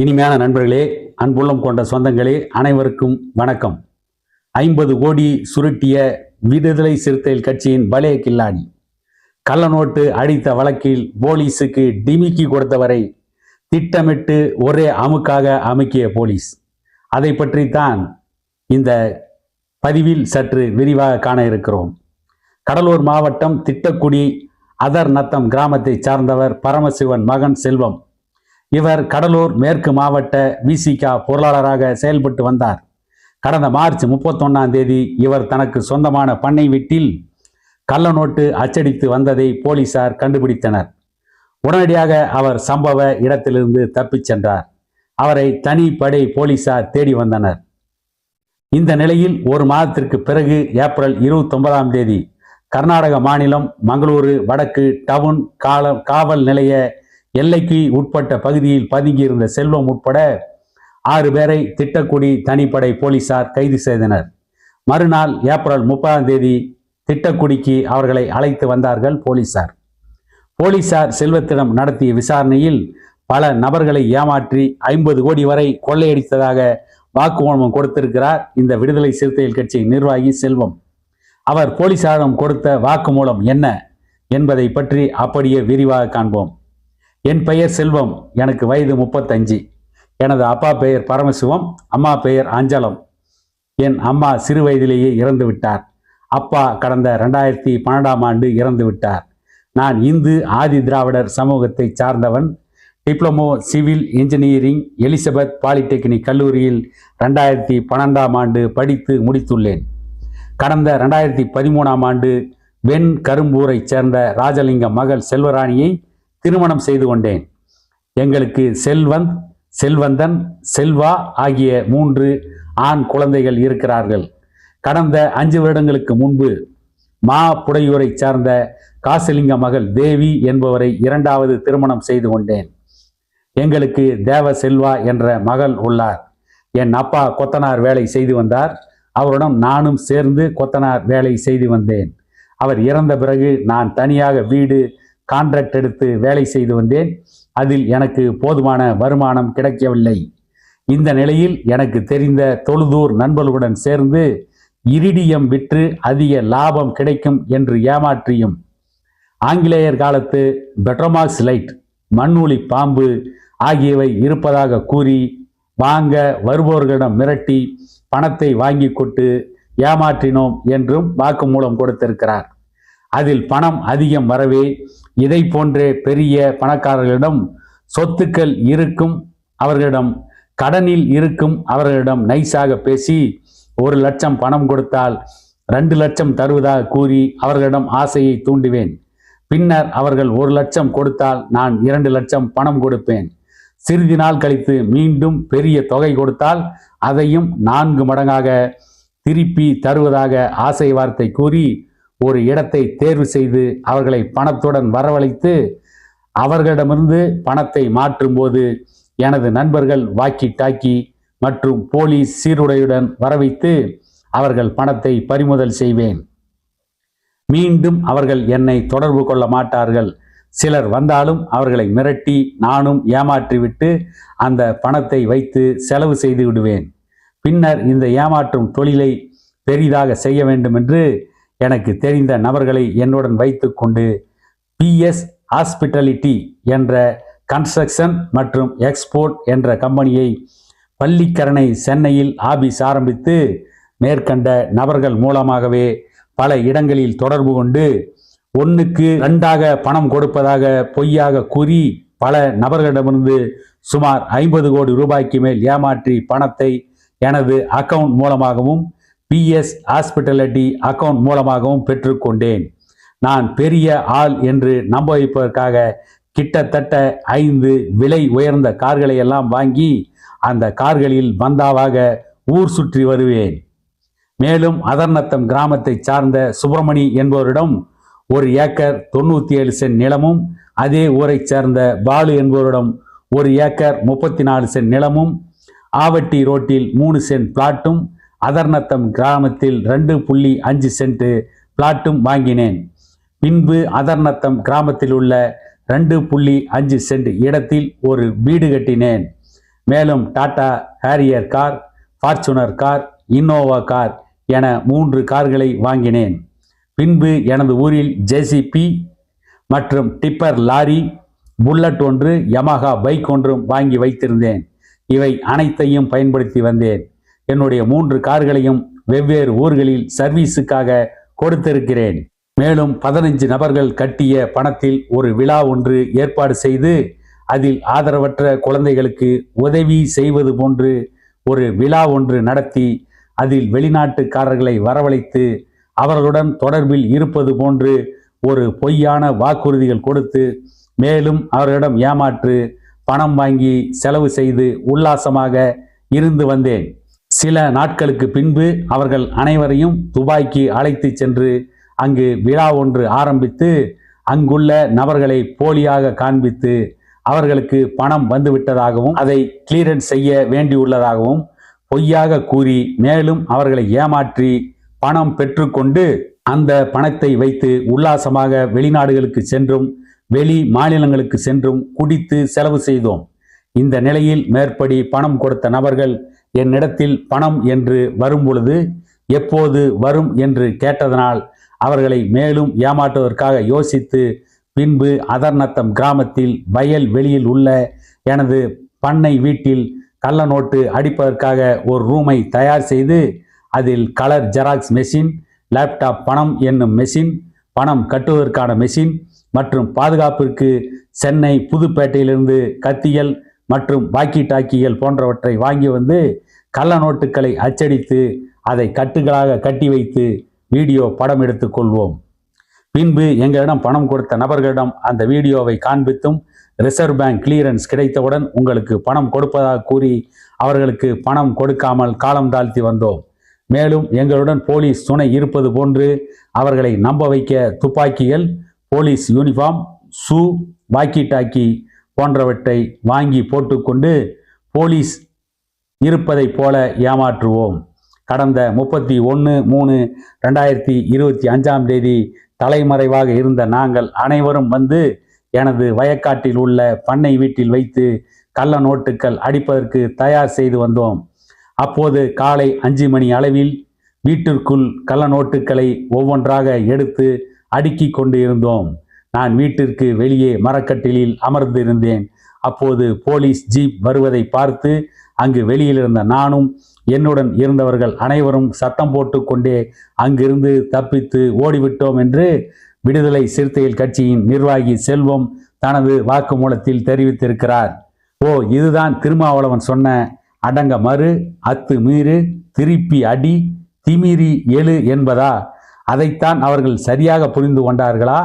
இனிமையான நண்பர்களே அன்புள்ளம் கொண்ட சொந்தங்களே அனைவருக்கும் வணக்கம். ஐம்பது கோடி சுருட்டிய விடுதலை சிறுத்தைகள் கட்சியின் பலே கில்லாடி. கள்ளநோட்டு அடித்த வழக்கில் போலீஸுக்கு டிமிக்கி கொடுத்தவரை திட்டமிட்டு ஒரே அமுக்காக அமுக்கிய போலீஸ். அதை பற்றித்தான் இந்த பதிவில் சற்று விரிவாக காண இருக்கிறோம். கடலூர் மாவட்டம் திட்டக்குடி அதர் நத்தம் கிராமத்தை சார்ந்தவர் பரமசிவன் மகன் செல்வம். இவர் கடலூர் மேற்கு மாவட்ட விசிகா பொருளாளராக செயல்பட்டு வந்தார். கடந்த மார்ச் முப்பத்தொன்னாம் தேதி இவர் தனக்கு சொந்தமான பண்ணை வீட்டில் கள்ள நோட்டு அச்சடித்து வந்ததை போலீசார் கண்டுபிடித்தனர். உடனடியாக அவர் சம்பவ இடத்திலிருந்து தப்பிச் சென்றார். அவரை தனிப்படை போலீசார் தேடி வந்தனர். இந்த நிலையில் ஒரு மாதத்திற்கு பிறகு ஏப்ரல் இருபத்தொன்பதாம் தேதி கர்நாடக மாநிலம் மங்களூரு வடக்கு டவுன் கால காவல் நிலைய எல்லைக்கு உட்பட்ட பகுதியில் பதுங்கியிருந்த செல்வம் உட்பட ஆறு பேரை திட்டக்குடி தனிப்படை போலீசார் கைது செய்தனர். மறுநாள் ஏப்ரல் முப்பதாம் தேதி திட்டக்குடிக்கு அவர்களை அழைத்து வந்தார்கள் போலீசார். போலீசார் செல்வத்திடம் நடத்திய விசாரணையில் பல நபர்களை ஏமாற்றி ஐம்பது கோடி வரை கொள்ளையடித்ததாக வாக்குமூலம் கொடுத்திருக்கிறார் இந்த விடுதலை சிறுத்தைகள் கட்சி நிர்வாகி செல்வம். அவர் போலீசாரிடம் கொடுத்த வாக்குமூலம் என்ன என்பதை பற்றி அப்படியே விரிவாக காண்போம். என் பெயர் செல்வம் எனக்கு வயது முப்பத்தஞ்சு. எனது அப்பா பெயர் பரமசிவம் அம்மா பெயர் அஞ்சலம். என் அம்மா சிறு வயதிலேயே இறந்து விட்டார். அப்பா கடந்த ரெண்டாயிரத்தி பன்னெண்டாம் ஆண்டு இறந்து விட்டார். நான் இந்து ஆதி திராவிடர் சமூகத்தை சார்ந்தவன். Diploma civil engineering Elizabeth polytechnic கல்லூரியில் ரெண்டாயிரத்தி பன்னெண்டாம் ஆண்டு படித்து முடித்துள்ளேன். கடந்த ரெண்டாயிரத்தி பதிமூணாம் ஆண்டு வெண் கரும்பூரைச் சேர்ந்த ராஜலிங்கம் மகள் செல்வராணியை திருமணம் செய்து கொண்டேன். எங்களுக்கு செல்வந்த் செல்வந்தன் செல்வா ஆகிய மூன்று ஆண் குழந்தைகள் இருக்கிறார்கள். கடந்த அஞ்சு வருடங்களுக்கு முன்பு மா புடையூரை சார்ந்த காசிலிங்க மகள் தேவி என்பவரை இரண்டாவது திருமணம் செய்து கொண்டேன். எங்களுக்கு தேவ செல்வா என்ற மகள் உள்ளார். என் அப்பா கொத்தனார் வேலை செய்து வந்தார். அவருடன் நானும் சேர்ந்து கொத்தனார் வேலை செய்து வந்தேன். அவர் இறந்த பிறகு நான் தனியாக வீடு கான்ட்ராக்ட் எடுத்து வேலை செய்து வந்தேன். அதில் எனக்கு போதுமான வருமானம் கிடைக்கவில்லை. இந்த நிலையில் எனக்கு தெரிந்த தொழுதூர் நண்பர்களுடன் சேர்ந்து இரிடியம் விற்று அதிக லாபம் கிடைக்கும் என்று ஏமாற்றியும் ஆங்கிலேயர் காலத்து பெட்ரோமாக்ஸ் லைட் மண்ணூலி பாம்பு ஆகியவை இருப்பதாக கூறி வாங்க வருபவர்களிடம் மிரட்டி பணத்தை வாங்கி கொண்டு ஏமாற்றினோம் என்றும் வாக்குமூலம் கொடுத்திருக்கிறார். அதில் பணம் அதிகம் வரவே இதை போன்றே பெரிய பணக்காரர்களிடம் சொத்துக்கள் இருக்கும் அவர்களிடம் கடனில் இருக்கும் அவர்களிடம் நைஸாக பேசி ஒரு லட்சம் பணம் கொடுத்தால் ரெண்டு லட்சம் தருவதாக கூறி அவர்களிடம் ஆசையை தூண்டுவேன். பின்னர் அவர்கள் ஒரு லட்சம் கொடுத்தால் நான் இரண்டு லட்சம் பணம் கொடுப்பேன். சிறிது நாள் கழித்து மீண்டும் பெரிய தொகை கொடுத்தால் அதையும் நான்கு மடங்காக திருப்பி தருவதாக ஆசை வார்த்தை கூறி ஒரு இடத்தை தேர்வு செய்து அவர்களை பணத்துடன் வரவழைத்து அவர்களிடமிருந்து பணத்தை மாற்றும்போது எனது நண்பர்கள் வாக்கி டாக்கி மற்றும் போலீஸ் சீருடையுடன் வரவைத்து அவர்கள் பணத்தை பறிமுதல் செய்வேன். மீண்டும் அவர்கள் என்னை தொடர்பு கொள்ள மாட்டார்கள். சிலர் வந்தாலும் அவர்களை மிரட்டி நானும் ஏமாற்றிவிட்டு அந்த பணத்தை வைத்து செலவு செய்து விடுவேன். பின்னர் இந்த ஏமாற்றும் தொழிலை பெரிதாக செய்ய வேண்டும் என்று எனக்கு தெரிந்த நபர்களை என்னுடன் வைத்துக்கொண்டு பிஎஸ் ஹாஸ்பிட்டாலிட்டி என்ற கன்ஸ்ட்ரக்ஷன் மற்றும் எக்ஸ்போர்ட் என்ற கம்பெனியை பள்ளிக்கரணை சென்னையில் ஆபீஸ் ஆரம்பித்து மேற்கண்ட நபர்கள் மூலமாகவே பல இடங்களில் தொடர்பு கொண்டு ஒன்றுக்கு ரெண்டாக பணம் கொடுப்பதாக பொய்யாக கூறி பல நபர்களிடமிருந்து சுமார் ஐம்பது கோடி ரூபாய்க்கு மேல் ஏமாற்றி பணத்தை எனது அக்கவுண்ட் மூலமாகவும் பிஎஸ் ஹாஸ்பிட்டாலிட்டி அக்கவுண்ட் மூலமாகவும் பெற்றுக்கொண்டேன். நான் பெரிய ஆள் என்று நம்ப வைப்பதற்காக கிட்டத்தட்ட ஐந்து விலை உயர்ந்த கார்களை எல்லாம் வாங்கி அந்த கார்களில் பந்தாவாக ஊர் சுற்றி வருவேன். மேலும் அதர்நத்தம் கிராமத்தை சார்ந்த சுப்பிரமணி என்பவரிடம் ஒரு ஏக்கர் தொண்ணூற்றி ஏழு சென்ட் நிலமும் அதே ஊரைச் சேர்ந்த பாலு என்பவரிடம் ஒரு ஏக்கர் முப்பத்தி நாலு சென்ட் நிலமும் ஆவட்டி ரோட்டில் மூணு சென்ட் பிளாட்டும் அதர்நத்தம் கிராமத்தில் ரெண்டு புள்ளி அஞ்சு சென்ட் பிளாட்டும் வாங்கினேன். பின்பு அதர்நத்தம் கிராமத்தில் உள்ள ரெண்டு புள்ளி அஞ்சு சென்ட் இடத்தில் ஒரு வீடு கட்டினேன். மேலும் Tata Harrier car Fortuner car Innova car என மூன்று கார்களை வாங்கினேன். பின்பு எனது ஊரில் ஜேசிபி மற்றும் டிப்பர் லாரி புல்லட் ஒன்று யமஹா பைக் ஒன்றும் வாங்கி வைத்திருந்தேன். இவை அனைத்தையும் பயன்படுத்தி வந்தேன். என்னுடைய மூன்று கார்களையும் வெவ்வேறு ஊர்களில் சர்வீஸுக்காக கொடுத்திருக்கிறேன். மேலும் பதினைஞ்சு நபர்கள் கட்டிய பணத்தில் ஒரு விழா ஒன்று ஏற்பாடு செய்து அதில் ஆதரவற்ற குழந்தைகளுக்கு உதவி செய்வது போன்று ஒரு விழா ஒன்று நடத்தி அதில் வெளிநாட்டுக்காரர்களை வரவழைத்து அவர்களுடன் தொடர்பில் இருப்பது போன்று ஒரு பொய்யான வாக்குறுதிகள் கொடுத்து மேலும் அவர்களிடம் ஏமாற்று பணம் வாங்கி செலவு செய்து உல்லாசமாக இருந்து வந்தேன். சில நாட்களுக்கு பின்பு அவர்கள் அனைவரையும் துபாய்க்கு அழைத்து சென்று அங்கு விழா ஒன்று ஆரம்பித்து அங்குள்ள நபர்களை போலியாக காண்பித்து அவர்களுக்கு பணம் வந்துவிட்டதாகவும் அதை கிளியரன்ஸ் செய்ய வேண்டியுள்ளதாகவும் பொய்யாக கூறி மேலும் அவர்களை ஏமாற்றி பணம் பெற்றுக்கொண்டு அந்த பணத்தை வைத்து உல்லாசமாக வெளிநாடுகளுக்கு சென்றும் வெளி மாநிலங்களுக்கு சென்றும் குடித்து செலவு செய்தோம். இந்த நிலையில் மேற்படி பணம் கொடுத்த நபர்கள் என்னிடத்தில் பணம் என்று வரும்பொழுது எப்போது வரும் என்று கேட்டதனால் அவர்களை மேலும் ஏமாற்றுவதற்காக யோசித்து பின்பு அதர்நத்தம் கிராமத்தில் வயல் வெளியில் உள்ள எனது பண்ணை வீட்டில் கள்ள நோட்டு அடிப்பதற்காக ஒரு ரூமை தயார் செய்து அதில் கலர் ஜெராக்ஸ் மெஷின் லேப்டாப் பணம் என்னும் மெஷின் பணம் கட்டுவதற்கான மெஷின் மற்றும் பாதுகாப்பிற்கு சென்னை புதுப்பேட்டையிலிருந்து கத்தியல் மற்றும் பாக்கி டாக்கிகள் போன்றவற்றை வாங்கி வந்து கள்ள நோட்டுகளை அச்சடித்து அதை கட்டுகளாக கட்டி வைத்து வீடியோ படம் எடுத்துக்கொள்வோம் பின்பு எங்களிடம் பணம் கொடுத்த நபர்களிடம் அந்த வீடியோவை காண்பித்தும் ரிசர்வ் பேங்க் கிளியரன்ஸ் கிடைத்தவுடன் உங்களுக்கு பணம் கொடுப்பதாக கூறி அவர்களுக்கு பணம் கொடுக்காமல் காலம் தாழ்த்தி வந்தோம். மேலும் எங்களுடன் போலீஸ் துணை இருப்பது போன்று அவர்களை நம்ப வைக்க துப்பாக்கிகள் police uniform shoe walkie talkie போன்றவற்றை வாங்கி போட்டுக்கொண்டு போலீஸ் இருப்பதைப் போல ஏமாற்றுவோம். கடந்த முப்பத்தி ஒன்று மூணு ரெண்டாயிரத்தி இருபத்தி அஞ்சாம் தேதி தலைமறைவாக இருந்த நாங்கள் அனைவரும் வந்து எனது வயக்காட்டில் உள்ள பண்ணை வீட்டில் வைத்து கள்ள நோட்டுகள் அடிப்பதற்கு தயார் செய்து வந்தோம். அப்போது காலை அஞ்சு மணி அளவில் வீட்டிற்குள் கள்ள நோட்டுகளை ஒவ்வொன்றாக எடுத்து அடுக்கி கொண்டு இருந்தோம். நான் வீட்டிற்கு வெளியே மரக்கட்டிலில் அமர்ந்து இருந்தேன் அப்போது போலீஸ் ஜீப் வருவதை பார்த்து அங்கு வெளியில் இருந்த நானும் என்னுடன் இருந்தவர்கள் அனைவரும் சத்தம் போட்டுக்கொண்டே அங்கிருந்து தப்பித்து ஓடிவிட்டோம் என்று விடுதலை சிறுத்தைகள் கட்சியின் நிர்வாகி செல்வம் தனது வாக்குமூலத்தில் தெரிவித்திருக்கிறார். ஓ இதுதான் திருமாவளவன் சொன்ன அடங்க மறு அத்து மீறு திருப்பி அடி திமிரி எழு என்பதா? அதைத்தான் அவர்கள் சரியாக புரிந்து கொண்டார்களா?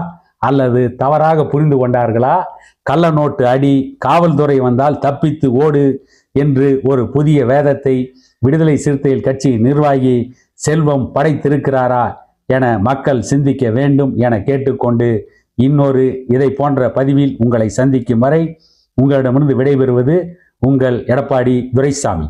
அல்லது தவறாக புரிந்து கொண்டார்களா? கள்ள நோட்டு அடி காவல்துறை வந்தால் தப்பித்து ஓடு என்று ஒரு புதிய வேதத்தை விடுதலை சிறுத்தைகள் கட்சி நிர்வாகி செல்வம் படைத்திருக்கிறாரா என மக்கள் சிந்திக்க வேண்டும் என கேட்டுக்கொண்டு இன்னொரு இதை போன்ற பதிவில் உங்களை சந்திக்கும் வரை உங்களிடமிருந்து விடைபெறுவது உங்கள் எடப்பாடி துரைசாமி.